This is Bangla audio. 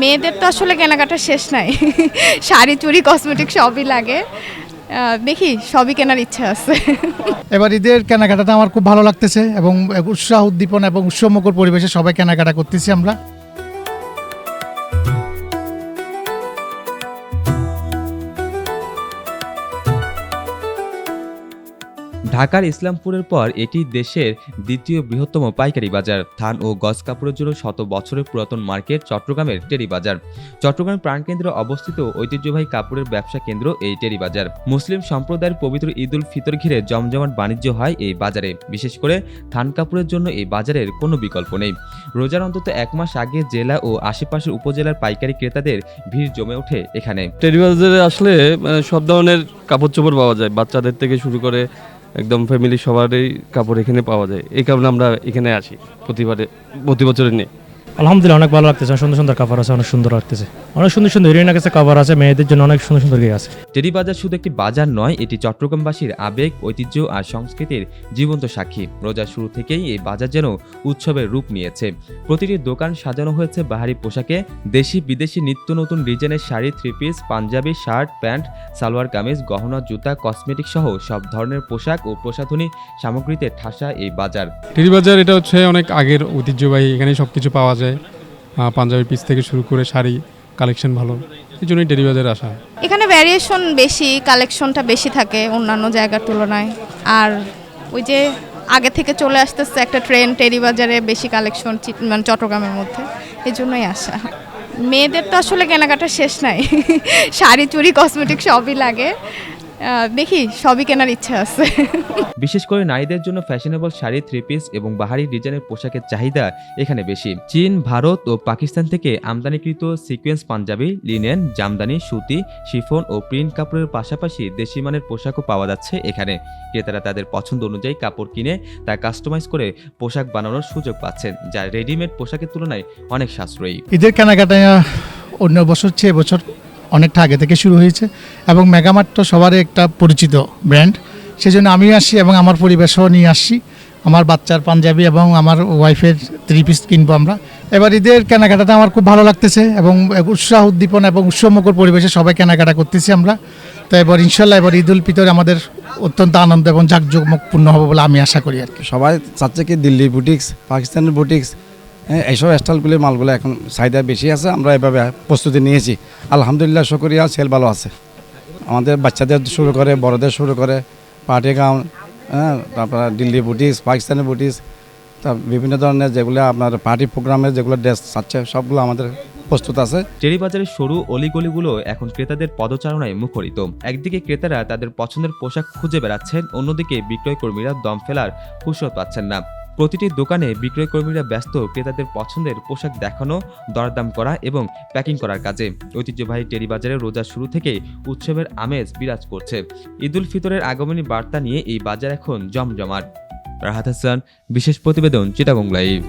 মেয়েদের তো আসলে কেনাকাটা শেষ নাই। শাড়ি, চুড়ি কসমেটিক সবই লাগে। দেখি, সবই কেনার ইচ্ছা আছে। এবার ঈদের কেনাকাটাটা আমার খুব ভালো লাগতেছে এবং উৎসাহ উদ্দীপনা এবং উৎসবমুখর পরিবেশে সবাই কেনাকাটা করতেছি আমরা। ঢাকার ইসলামপুরের পর এটি দেশের দ্বিতীয় বৃহত্তম পাইকারি বাজার। থান ও গজ কাপড়ের জন্য শত বছরের পুরাতন মার্কেট চট্টগ্রামের টেরি বাজার। চট্টগ্রাম প্রাণকেন্দ্রে অবস্থিত ঐতিহ্যবাহী কাপড়ের ব্যবসা কেন্দ্র এই টেরি বাজার। মুসলিম সম্প্রদায়ের পবিত্র ঈদ উল ফিতর ঘিরে জমজমাট বাণিজ্য হয় এই বাজারে। বিশেষ করে থান কাপড়ের জন্য এই বাজারের কোনো বিকল্প নেই। রোজার অন্তত এক মাস আগে জেলা ও আশেপাশের উপজেলার পাইকারি ক্রেতাদের ভিড় জমে ওঠে এখানে। টেলিবাজারে আসলে মানে সব ধরনের কাপড় চোপড় পাওয়া যায়। বাচ্চাদের থেকে শুরু করে একদম ফ্যামিলি সবারই কাপড় এখানে পাওয়া যায়। এই কারণে আমরা এখানে আসি প্রতিবারে, প্রতি বছরে নিয়ে। আলহামদুলিল্লাহ অনেক ভালো লাগতেছে। সুন্দর সুন্দর কাপড় আছে অনেক সুন্দর লাগতেছে। অনেক সুন্দর সুন্দর হিরোইনের কাছে কাপড় আছে মেয়েদের জন্য অনেক সুন্দর সুন্দর ইয়ে আছে। টেরি বাজার শুধু একটি বাজার নয় এটি চট্টগ্রামবাসীর আবেগ ঐতিহ্য আর সংস্কৃতির জীবন্ত সাক্ষী। রোজার শুরু থেকেই এই বাজার যেন উৎসবের রূপ নিয়েছে। প্রতিটি দোকান সাজানো হয়েছে বাহারি পোশাকে। দেশি বিদেশি নিত্য নতুন ডিজাইনের sari three piece Punjabi shirt pant salwar kameez গহনা জুতা কসমেটিক সহ সব ধরনের পোশাক ও প্রসাধনী সামগ্রীতে ঠাসা এই বাজার। টেডি বাজার এটা হচ্ছে অনেক আগের ঐতিহ্যবাহী এখানে সবকিছু পাওয়া যায়। আহ, পাঞ্জাবি পিস থেকে শুরু করে শাড়ি কালেকশন ভালো। এই জন্যই টেরিবাজারে আসা। এখানে ভ্যারিয়েশন বেশি কালেকশনটা বেশি থাকে অন্যান্য জায়গার তুলনায়। আর ওই যে আগে থেকে চলে আসতেছে একটা ট্রেন টেরি বাজারে বেশি কালেকশন মানে চট্টগ্রামের মধ্যে। এই জন্যই আসা। মেয়েদের তো আসলে কেনাকাটা শেষ নাই। শাড়ি চুড়ি কসমেটিক সবই লাগে। দেখি সবই কেনার ইচ্ছা আছে। বিশেষ করে নারীদের জন্য ফ্যাশনেবল শাড়ি থ্রি পিস এবং বাহারি ডিজাইনের পোশাকের চাহিদা এখানে বেশি। চীন ভারত ও পাকিস্তান থেকে আমদানিকৃত সিকোয়েন্স পাঞ্জাবি লিনেন জামদানি সুতি শিফন ও প্রিন্ট কাপড়ের পাশাপাশি দেশি মানের পোশাকও পাওয়া যাচ্ছে এখানে। ক্রেতারা তাদের পছন্দ অনুযায়ী কাপড় কিনে তা কাস্টমাইজ করে পোশাক বানানোর সুযোগ পাচ্ছেন যা রেডিমেড পোশাকের তুলনায় অনেক সাশ্রয়ী। ঈদের কেনাকাটা অন্য বছর চেয়ে বছর অনেকটা আগে থেকে শুরু হয়েছে এবং মেগামার্ট তো সবারই একটা পরিচিত ব্র্যান্ড। সেজন্য আমিও আসি এবং আমার পরিবেশও নিয়ে আসছি আমার বাচ্চার পাঞ্জাবি এবং আমার ওয়াইফের থ্রি পিস কিনবো আমরা। এবার ঈদের কেনাকাটাটা আমার খুব ভালো লাগতেছে এবং উৎসাহ উদ্দীপনা এবং উৎসবমুখর পরিবেশে সবাই কেনাকাটা করতেছি আমরা। তো এবার ইনশাল্লাহ এবার ঈদ উল ফিতর আমাদের অত্যন্ত আনন্দ এবং জাঁকজমকপূর্ণ হবে বলে আমি আশা করি আর কি। সবাই চাচ্ছে কি দিল্লি বুটিক্স পাকিস্তানের বুটিক্স এইসব স্টাইলগুলি মালগুলো এখন চাহিদা বেশি আছে, আমরা এভাবে প্রস্তুতি নিয়েছি। আলহামদুলিল্লাহ, শুকরিয়া, সেল ভালো আছে। আমাদের বাচ্চাদের শুরু করে, বড়দের শুরু করে, পার্টি গাউন হ্যাঁ তারপর দিল্লি বুটিক্স পাকিস্তানি বুটিক্স তা বিভিন্ন ধরনের যেগুলো আপনার পার্টি প্রোগ্রামের যেগুলো ড্রেস চাচ্ছে সবগুলো আমাদের প্রস্তুত আছে। বাজারের সরু অলিগলিগুলো এখন ক্রেতাদের পদচারণায় মুখরিত। একদিকে ক্রেতারা তাদের পছন্দের পোশাক খুঁজে বেড়াচ্ছেন, অন্যদিকে বিক্রয় কর্মীরা দম ফেলার ফুসত পাচ্ছেন না। প্রতিটি দোকানে বিক্রয়কর্মীরা ব্যস্ত, ক্রেতাদের পছন্দের পোশাক দেখানো, দরদাম করা এবং প্যাকিং করার কাজে। ঐতিহ্যবাহী টেরিবাজারে রোজার শুরু থেকে উৎসবের আমেজ বিরাজ করছে। ঈদুল ফিতরের আগমনী বার্তা নিয়ে এই বাজার এখন জমজমাট। রাহাত হাসান, বিশেষ প্রতিবেদন চিটাগং লাইভ।